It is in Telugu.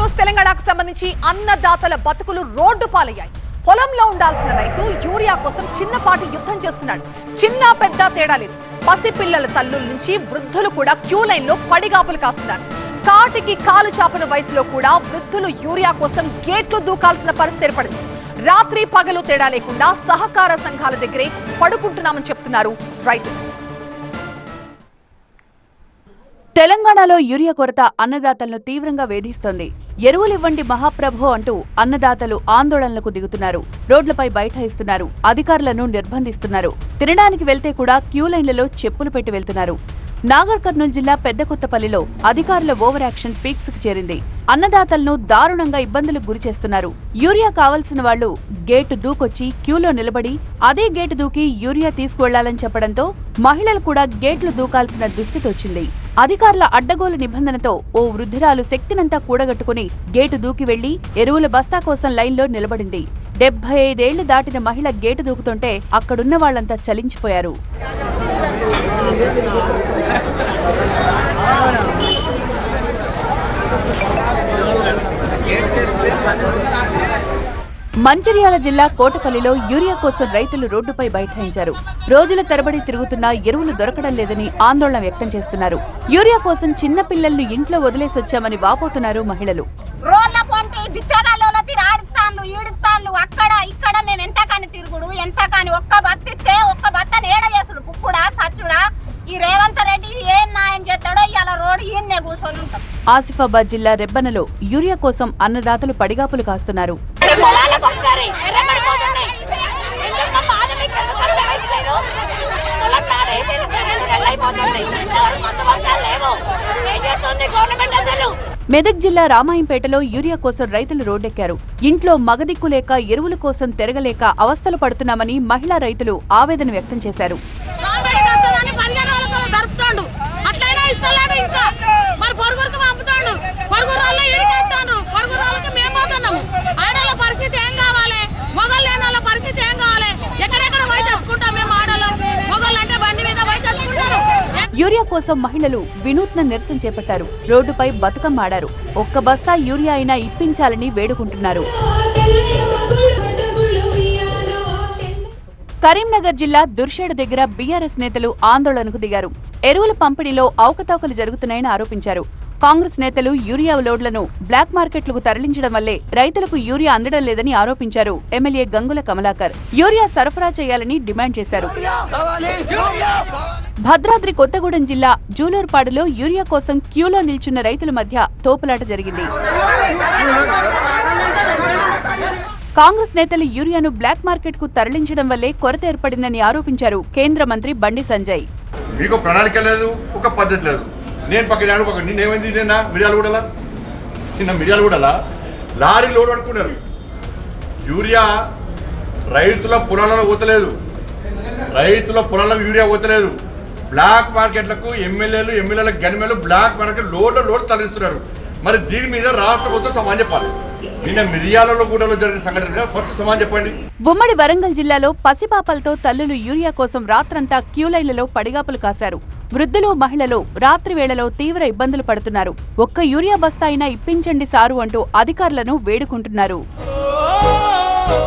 న్యూస్ తెలంగాణకు సంబంధించి అన్నదాతల బతుకులు రోడ్డు పాలయ్యాయి. పొలంలో ఉండాల్సిన రైతు యూరియా కోసం చిన్నపాటి యుద్ధం చేస్తున్నాడు. చిన్న పెద్ద తేడా లేదు. పసిపిల్లల తల్లుల నుంచి వృద్ధులు కూడా క్యూ లైన్లో పడిగాపులు కాస్తున్నారు. కాటికి కాలు చాపన వయసులో కూడా వృద్ధులు యూరియా కోసం గేట్లు దూకాల్సిన పరిస్థితి ఏర్పడింది. రాత్రి పగలు తేడా లేకుండా సహకార సంఘాల దగ్గరే పడుకుంటున్నామని చెప్తున్నారు రైతులు. తెలంగాణలో యూరియా కొరత అన్నదాతలను తీవ్రంగా వేధిస్తోంది. ఎరువులివ్వండి మహాప్రభు అంటూ అన్నదాతలు ఆందోళనలకు దిగుతున్నారు. రోడ్లపై బైఠాయిస్తున్నారు. అధికారులను నిర్బంధిస్తున్నారు. తినడానికి వెళ్తే కూడా క్యూ లైన్లలో చెప్పులు పెట్టి వెళ్తున్నారు. నాగర్ కర్నూలు జిల్లా పెద్దకొత్తపల్లిలో అధికారుల ఓవర్ యాక్షన్ పీక్స్కు చేరింది. అన్నదాతలను దారుణంగా ఇబ్బందులకు గురి చేస్తున్నారు. యూరియా కావలసిన వాళ్ళు గేటు దూకొచ్చి క్యూలో నిలబడి అదే గేటు దూకి యూరియా తీసుకువెళ్ళాలని చెప్పడంతో మహిళలు కూడా గేట్లు దూకాల్సిన దుస్థితి వచ్చింది. అధికారుల అడ్డగోలు నిబంధనతో ఓ వృద్ధురాలు శక్తినంతా కూడగట్టుకుని గేటు దూకి వెళ్ళి ఎరువుల బస్తా కోసం లైన్లో నిలబడింది. డెబ్బై ఐదేళ్ళు దాటిన మహిళ గేటు దూకుతుంటే అక్కడున్న వాళ్ళంతా చలించిపోయారు. మంచిర్యాల జిల్లా కోటపల్లిలో యూరియా కోసం రైతులు రోడ్డుపై బైఠాయించారు. రోజుల తరబడి తిరుగుతున్నా ఎరువులు దొరకడం లేదని ఆందోళన వ్యక్తం చేస్తున్నారు. యూరియా కోసం చిన్న పిల్లల్ని ఇంట్లో వదిలేసొచ్చామని వాపోతున్నారు మహిళలు. అక్కడ ఇక్కడ మేము ఎంత కాని తిరుగుడు ఎంత కాని ఒక్క బత్తిస్తే ఒక్క బత్తని ఏడ చేసుడు కుక్కుడా సచ్చుడా. ఈ రేవంత్ రెడ్డి ఏం న్యాయం చేస్తాడో ఇవాళ రోడ్డు ఈయన్నే కూర్చొని ఉంటాం. ఆసిఫాబాద్ జిల్లా రెబ్బనలో యూరియా కోసం అన్నదాతలు పడిగాపులు కాస్తున్నారు. పొలాలకు ఒక్కసారి ఎర్రబడిపోతున్నాయి ఎందుకు పొలం వర్షాలు లేవు. ఏం చేస్తుంది గవర్నమెంట్ అసలు? మెదక్ జిల్లా రామాయంపేటలో యూరియా కోసం రైతులు రోడ్డెక్కారు. ఇంట్లో మగదిక్కు లేక ఎరువుల కోసం తిరగలేక అవస్థలు పడుతున్నామని మహిళా రైతులు ఆవేదన వ్యక్తం చేశారు. యూరియా కోసం మహిళలు వినూత్న నిరసన చేపట్టారు. రోడ్డుపై బతుకమ్మ ఆడారు ఒక్క బస్తా యూరియా అయినా ఇప్పించాలని వేడుకుంటున్నారు. కరీంనగర్ జిల్లా దుర్షేడు దగ్గర బీఆర్ఎస్ నేతలు ఆందోళనకు దిగారు. ఎరువుల పంపిణీలో అవకతవకలు జరుగుతున్నాయని ఆరోపించారు. కాంగ్రెస్ నేతలు యూరియా లోడ్లను బ్లాక్ మార్కెట్లకు తరలించడం వల్లే రైతులకు యూరియా అందడం లేదని ఆరోపించారు ఎమ్మెల్యే గంగుల కమలాకర్. యూరియా సరఫరా చేయాలని డిమాండ్ చేశారు. భద్రాద్రి కొత్తగూడెం జిల్లా జూలూరుపాడులో యూరియా కోసం క్యూలో నిల్చున్న రైతుల మధ్య తోపులాట జరిగింది. కాంగ్రెస్ నేతలు యూరియాను బ్లాక్ మార్కెట్కు తరలించడం వల్లే కొరత ఏర్పడిందని ఆరోపించారు కేంద్ర మంత్రి బండి సంజయ్. మీకు ప్రణాళిక లేదు ఒక పద్ధతి లేదు. నేను పక్కన పక్కన నిన్న మిర్యాలు కూడా నిన్న లారీ లోడ్ పట్టుకున్నారు. యూరియా రైతుల పొలాలలో పోతలేదు. రైతుల పొలాలకు యూరియా పోతలేదు. బ్లాక్ మార్కెట్లకు ఎమ్మెల్యేలు ఎమ్మెల్యేల గనిమేలు బ్లాక్ మార్కెట్ లోడ్ల లోడ్ తరలిస్తున్నారు. మరి దీని మీద రాష్ట్ర ప్రభుత్వం సమాన్ చెప్పాలి. నిన్న మిర్యాలలో కూడా జరిగిన సంఘటన ఫస్ట్ సమాధానం చెప్పండి. ఉమ్మడి వరంగల్ జిల్లాలో పసిపాపలతో తల్లులు యూరియా కోసం రాత్రంతా క్యూలైన్లలో పడిగాపులు కాశారు. వృద్ధులు మహిళలు రాత్రి వేళలో తీవ్ర ఇబ్బందులు పడుతున్నారు. ఒక్క యూరియా బస్తా అయినా ఇప్పించండి సారు అంటూ అధికారులను వేడుకుంటున్నారు.